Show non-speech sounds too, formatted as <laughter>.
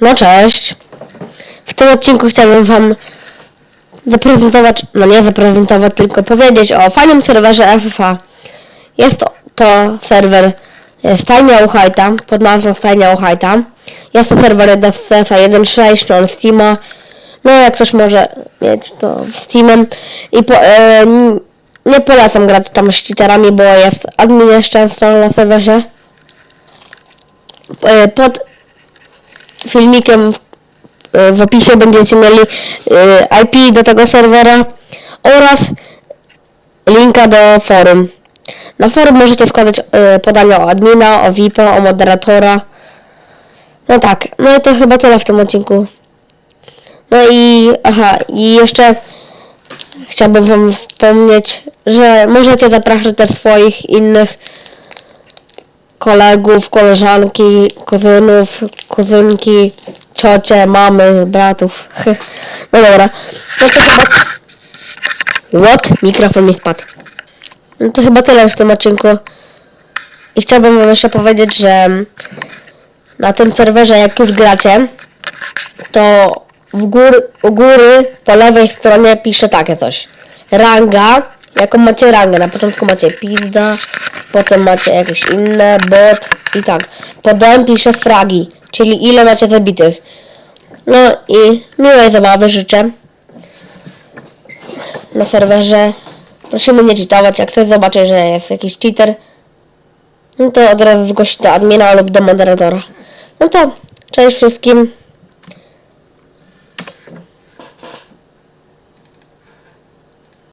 No cześć. W tym odcinku chciałbym wam zaprezentować, no nie zaprezentować, tylko powiedzieć o fajnym serwerze FFA. Jest to, to serwer Stajnia Uchajta, pod nazwą Stajnia Uchajta. Jest to serwer do CS 1.6, on Steama. No jak ktoś może mieć to Steamem. I po, e, nie polecam grać tam z cheaterami, bo jest admin nieszczęsny na serwerze. E, pod filmikiem w, w opisie będziecie mieli y, IP do tego serwera oraz linka do forum. Na forum możecie wkładać y, podania o admina, o VIP-a, o moderatora. No tak, no i to chyba tyle w tym odcinku. No i aha, i jeszcze chciałbym wam wspomnieć, że możecie zapraszać też swoich innych kolegów, koleżanki, kuzynów, kuzynki, ciocie, mamy, bratów. <laughs> No dobra. No to chyba... What? Mikrofon mi spadł. No to chyba tyle w tym odcinku. I chciałbym wam jeszcze powiedzieć, że na tym serwerze jak już gracie, to w gór, u góry po lewej stronie pisze takie coś. Ranga, jaką macie rangę. Na początku macie pizda, potem macie jakieś inne, bot i tak. Potem pisze fragi, czyli ile macie zabitych. No i miłej zabawy życzę na serwerze. Prosimy nie czytować, jak ktoś zobaczy, że jest jakiś cheater, no to od razu zgłosi do admina lub do moderatora. No to, cześć wszystkim.